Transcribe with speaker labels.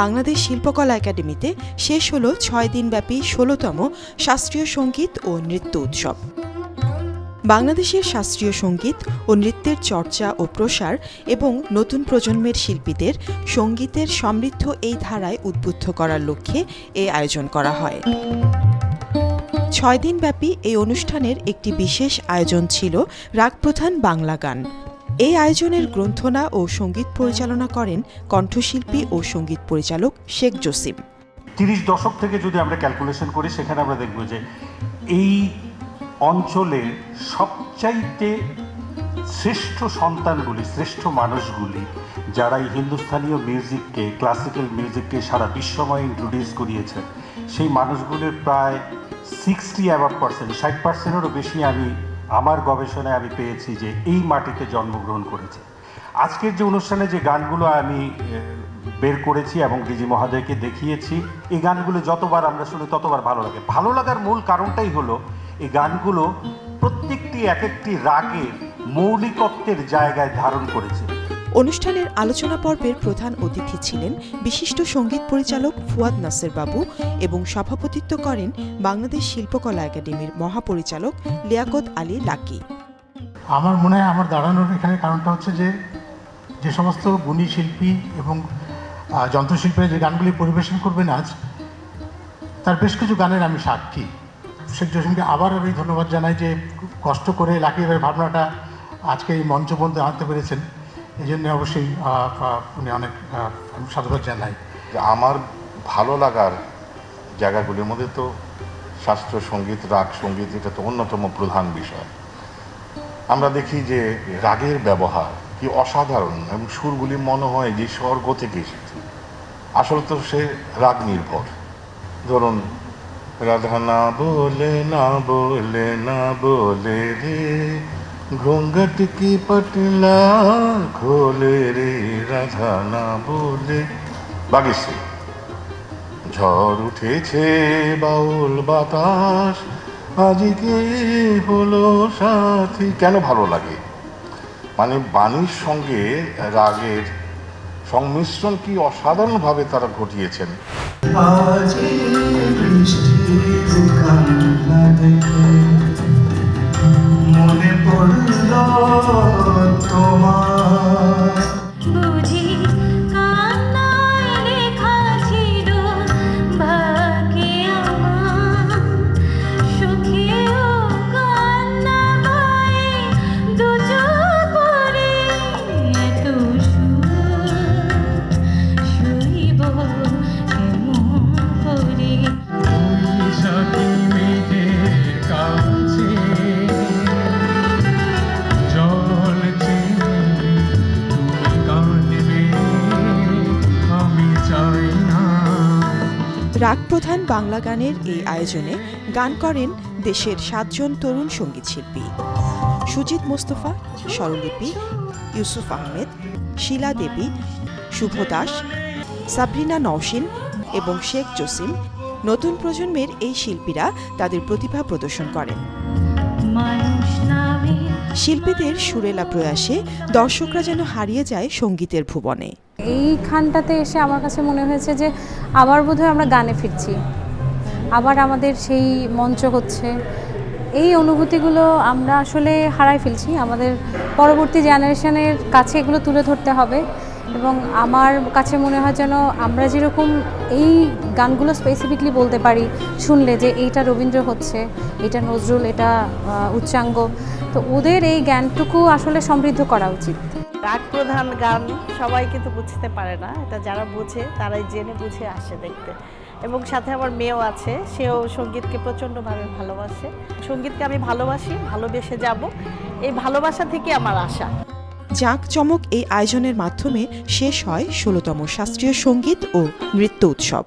Speaker 1: বাংলাদেশ শিল্পকলা একাডেমিতে শেষ হলো ছয় দিনব্যাপী ষোলোতম শাস্ত্রীয় সংগীত ও নৃত্য উৎসব। বাংলাদেশের শাস্ত্রীয় সংগীত ও নৃত্যের চর্চা ও প্রসার এবং নতুন প্রজন্মের শিল্পীদের সঙ্গীতের সমৃদ্ধ এই ধারায় উদ্বুদ্ধ করার লক্ষ্যে এ আয়োজন করা হয়। ছয় দিনব্যাপী এই অনুষ্ঠানের একটি বিশেষ আয়োজন ছিল রাগপ্রধান বাংলা গান। এই আয়োজনের গ্রন্থনা ও সংগীত পরিচালনা করেন কণ্ঠশিল্পী ও সংগীত পরিচালক শেখ জসিম।
Speaker 2: তিরিশ দশক থেকে যদি আমরা ক্যালকুলেশন করি, সেখানে আমরা দেখব যে এই অঞ্চলের সবচাইতে শ্রেষ্ঠ সন্তানগুলি, শ্রেষ্ঠ মানুষগুলি যারা এই হিন্দুস্থানীয় মিউজিককে, ক্লাসিক্যাল মিউজিককে সারা বিশ্বময় ইন্ট্রোডিউস করিয়েছেন, সেই মানুষগুলির প্রায় সিক্সটি অ্যাভাব পার্সেন্ট ষাট পার্সেন্টেরও বেশি আমি আমার গবেষণায় আমি পেয়েছি যে এই মাটিতে জন্মগ্রহণ করেছে। আজকের যে অনুষ্ঠানে যে গানগুলো আমি বের করেছি এবং ডিজি মহাদয়কে দেখিয়েছি, এই গানগুলো যতবার আমরা শুনি ততবার ভালো লাগে। ভালো লাগার মূল কারণটাই হলো, এই গানগুলো প্রত্যেকটি এক একটি রাগের মৌলিকত্বের জায়গায় ধারণ করেছে।
Speaker 1: অনুষ্ঠানের আলোচনা পর্বের প্রধান অতিথি ছিলেন বিশিষ্ট সংগীত পরিচালক ফুয়াদ নাসের বাবু এবং সভাপতিত্ব করেন বাংলাদেশ শিল্পকলা একাডেমির মহাপরিচালক লিয়াকত আলী লাকি।
Speaker 3: আমার মনে হয় আমার দাঁড়ানোর এখানে কারণটা হচ্ছে যে যে সমস্ত গুণী শিল্পী এবং যন্ত্রশিল্পীরা যে গানগুলি পরিবেশন করবেন আজ, তার বেশ কিছু গানের আমি সাক্ষী। শেখ জসিমকে আবার আমি ধন্যবাদ জানাই যে কষ্ট করে লাকিবের ভাবনাটা আজকে এই মঞ্চ পর্যন্ত আনতে পেরেছেন। এই জন্য অবশ্যই উনি অনেক সাধুবাদ জানাই।
Speaker 4: আমার ভালো লাগার জায়গাগুলির মধ্যে তো শাস্ত্রীয় সংগীত, রাগ সংগীত, এটা তো অন্যতম প্রধান বিষয়। আমরা দেখি যে রাগের ব্যবহার কি অসাধারণ এবং সুরগুলি মনে হয় যে স্বর্গ থেকে এসেছে। আসলে তো সে রাগ নির্ভর। ধরুন, রাধা না বলে না বলে না বলে রে। ঘুঙ্গট কি পটলা খোলে রে রাধা না বলে। বাগেশ্রী ঝড় উঠেছে বাউল বাতাস আজকে হলো সাথী? কেন ভালো লাগে? মানে বাণীর সঙ্গে রাগের সংমিশ্রণ কি অসাধারণভাবে তারা ঘটিয়েছেন?
Speaker 5: আজি বৃষ্টির কান্না দেখে তোমার
Speaker 1: রাগপ্রধান বাংলা গানের এই আয়োজনে গান করেন দেশের সাতজন তরুণ সংগীত শিল্পী সুজিত মোস্তফা, স্বরলিপি, ইউসুফ আহমেদ, শিলা দেবী, শুভ দাস, সাবরিনা নওশিন এবং শেখ জসিম নতুন প্রজন্মের এই শিল্পীরা তাদের প্রতিভা প্রদর্শন করেন। শিল্পীদের সুরেলা প্রয়াসে দর্শকরা যেন হারিয়ে যায় সঙ্গীতের ভুবনে।
Speaker 6: এইখানটাতে এসে আমার কাছে মনে হয়েছে যে আবার বোধহয় আমরা গানে ফিরছি। আবার আমাদের সেই মঞ্চ হচ্ছে। এই অনুভূতিগুলো আমরা আসলে হারাই ফেলছি। আমাদের পরবর্তী জেনারেশনের কাছে এগুলো তুলে ধরতে হবে এবং আমার কাছে মনে হয় যেন আমরা যেরকম এই গানগুলো স্পেসিফিকলি বলতে পারি, শুনলে যে এইটা রবীন্দ্র হচ্ছে, এটা নজরুল, এটা উচ্চাঙ্গ, তো ওদের এই জ্ঞানটুকু আসলে সমৃদ্ধ করা উচিত।
Speaker 7: রাগ প্রধান গান সবাই কিন্তু বুঝতে পারে না। এটা যারা বুঝে, তারাই জেনে বুঝে আসে দেখতে। এবং সাথে আমার মেয়েও আছে, সেও সঙ্গীতকে প্রচণ্ডভাবে ভালোবাসে। সঙ্গীতকে আমি ভালোবাসি, ভালোবেসে যাব। এই ভালোবাসা থেকে আমার আশা।
Speaker 1: জাঁকজমক এই আয়োজনের মাধ্যমে শেষ হয় ষোলতম শাস্ত্রীয় সংগীত ও নৃত্য উৎসব।